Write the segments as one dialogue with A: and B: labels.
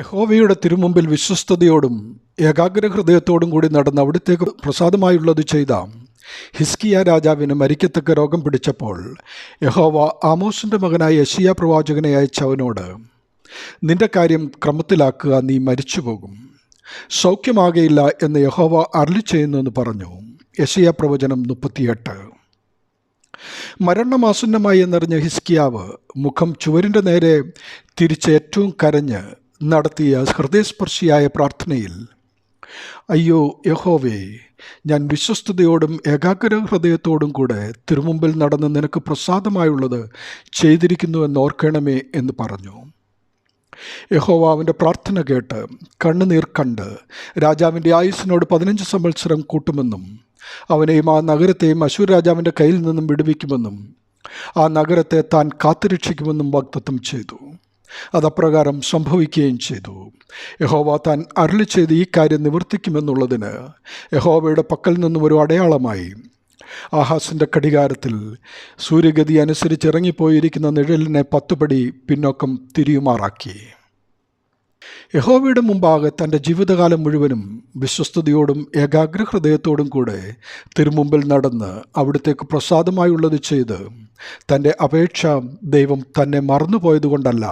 A: യഹോവയുടെ തിരുമുമ്പിൽ വിശ്വസ്തയോടും ഏകാഗ്ര ഹൃദയത്തോടും കൂടി നടന്ന് അവിടുത്തേക്ക് പ്രസാദമായുള്ളത് ചെയ്ത ഹിസ്കിയ രാജാവിന് മരിക്കത്തക്ക രോഗം പിടിച്ചപ്പോൾ യഹോവ ആമോസിന്റെ മകനായ യശിയ പ്രവാചകനെ അയച്ചവനോട് നിന്റെ കാര്യം ക്രമത്തിലാക്കുക നീ മരിച്ചു പോകും സൗഖ്യമാകയില്ല എന്ന് യഹോവ അരളി ചെയ്യുന്നുവെന്ന് പറഞ്ഞു. യശിയ പ്രവചനം മുപ്പത്തിയെട്ട്. മരണമാസന്നമായി എന്നറിഞ്ഞ ഹിസ്കിയാവ് മുഖം ചുവരിന്റെ നേരെ തിരിച്ച് ഏറ്റവും കരഞ്ഞ് നടത്തിയ ഹൃദയസ്പർശിയായ പ്രാർത്ഥനയിൽ അയ്യോ യഹോവേ ഞാൻ വിശ്വസ്തയോടും ഏകാഗ്ര ഹൃദയത്തോടും കൂടെ തിരുമുമ്പിൽ നടന്ന് നിനക്ക് പ്രസാദമായുള്ളത് ചെയ്തിരിക്കുന്നു ഓർക്കണമേ എന്ന് പറഞ്ഞു. യഹോവ അവന്റെ പ്രാർത്ഥന കേട്ട് കണ്ണുനീർ കണ്ട് രാജാവിന്റെ ആയുസ്സിനോട് പതിനഞ്ച് സംവത്സരം കൂട്ടുമെന്നും അവനെയും ആ നഗരത്തെയും അശൂർ രാജാവിന്റെ കയ്യിൽ നിന്നും വിടുവിക്കുമെന്നും ആ നഗരത്തെ താൻ കാത്തുരക്ഷിക്കുമെന്നും വാഗ്ദത്തം ചെയ്തു. അതപ്രകാരം സംഭവിക്കുകയും ചെയ്തു. യഹോവ താൻ അരളി ചെയ്ത് ഈ കാര്യം നിവർത്തിക്കുമെന്നുള്ളതിന് യഹോവയുടെ പക്കൽ നിന്നും ഒരു അടയാളമായി. ആഹാസിന്റെ കടികാരത്തിൽ സൂര്യഗതി അനുസരിച്ച് ഇറങ്ങിപ്പോയിരിക്കുന്ന നിഴലിനെ പത്തുപടി പിന്നോക്കം തിരിയുമാറാക്കി. യഹോവയുടെ മുമ്പാകെ തന്റെ ജീവിതകാലം മുഴുവനും വിശ്വസ്തയോടും ഏകാഗ്രഹൃദയത്തോടും കൂടെ തിരുമുമ്പിൽ നടന്ന് അവിടത്തേക്ക് പ്രസാദമായുള്ളത് ചെയ്ത് തന്റെ അപേക്ഷ ദൈവം തന്നെ മറന്നുപോയതുകൊണ്ടല്ല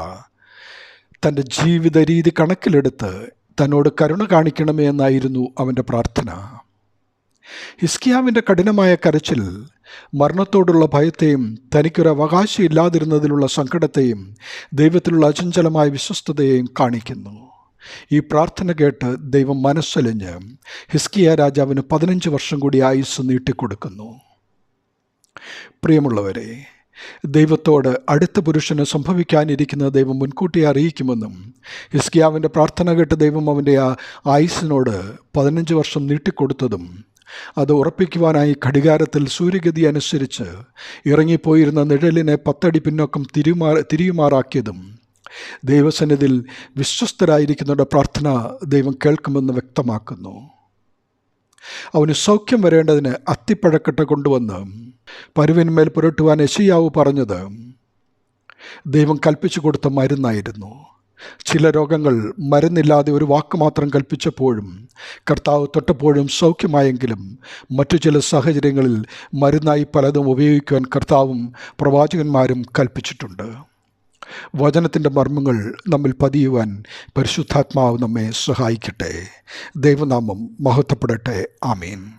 A: തന്റെ ജീവിത രീതി കണക്കിലെടുത്ത് തന്നോട് കരുണ കാണിക്കണമേ എന്നായിരുന്നു അവന്റെ പ്രാർത്ഥന. ഹിസ്കിയാവിന്റെ കഠിനമായ കരച്ചിൽ മരണത്തോടുള്ള ഭയത്തെയും തനിക്കൊരു അവകാശം ഇല്ലാതിരുന്നതിലുള്ള സങ്കടത്തെയും ദൈവത്തിലുള്ള അചഞ്ചലമായ വിശ്വസ്തതയെയും കാണിക്കുന്നു. ഈ പ്രാർത്ഥന കേട്ട് ദൈവം മനസ്സലിഞ്ഞ് ഹിസ്കിയ രാജാവിന് പതിനഞ്ച് വർഷം കൂടി ആയുസ് നീട്ടിക്കൊടുക്കുന്നു. പ്രിയമുള്ളവരെ ദൈവത്തോട് അടുത്ത പുരുഷന് സംഭവിക്കാനിരിക്കുന്ന ദൈവം മുൻകൂട്ടി അറിയിക്കുമെന്നും ഹിസ്കിയാവിന്റെ പ്രാർത്ഥന കേട്ട് ദൈവം അവന്റെ ആ ആയുസിനോട് പതിനഞ്ച് വർഷം നീട്ടിക്കൊടുത്തതും അത് ഉറപ്പിക്കുവാനായി ഘടികാരത്തിൽ സൂര്യഗതി അനുസരിച്ച് ഇറങ്ങിപ്പോയിരുന്ന നിഴലിനെ പത്തടി പിന്നോക്കം തിരുമാ തിരിയുമാറാക്കിയതും ദൈവസന്നിധിയിൽ വിശ്വസ്തരായിരിക്കുന്നവരുടെ പ്രാർത്ഥന ദൈവം കേൾക്കുമെന്ന് വ്യക്തമാക്കുന്നു. അവന് സൗഖ്യം വരേണ്ടതിന് അത്തിപ്പഴക്കെട്ട് കൊണ്ടുവന്ന് പരുവിന്മേൽ പുരട്ടുവാൻ യശിയാവ് പറഞ്ഞത് ദൈവം കൽപ്പിച്ചു കൊടുത്ത മരുന്നായിരുന്നു. ചില രോഗങ്ങൾ മരുന്നില്ലാതെ ഒരു വാക്ക് മാത്രം കൽപ്പിച്ചപ്പോഴും കർത്താവ് തൊട്ടപ്പോഴും സൗഖ്യമായെങ്കിലും മറ്റു ചില സാഹചര്യങ്ങളിൽ മരുന്നായി പലതും ഉപയോഗിക്കുവാൻ കർത്താവും പ്രവാചകന്മാരും കൽപ്പിച്ചിട്ടുണ്ട്. വചനത്തിന്റെ മർമ്മങ്ങൾ നമ്മിൽ പതിയുവാൻ പരിശുദ്ധാത്മാവ് നമ്മെ സഹായിക്കട്ടെ. ദൈവനാമം മഹത്വപ്പെടട്ടെ. ആമീൻ.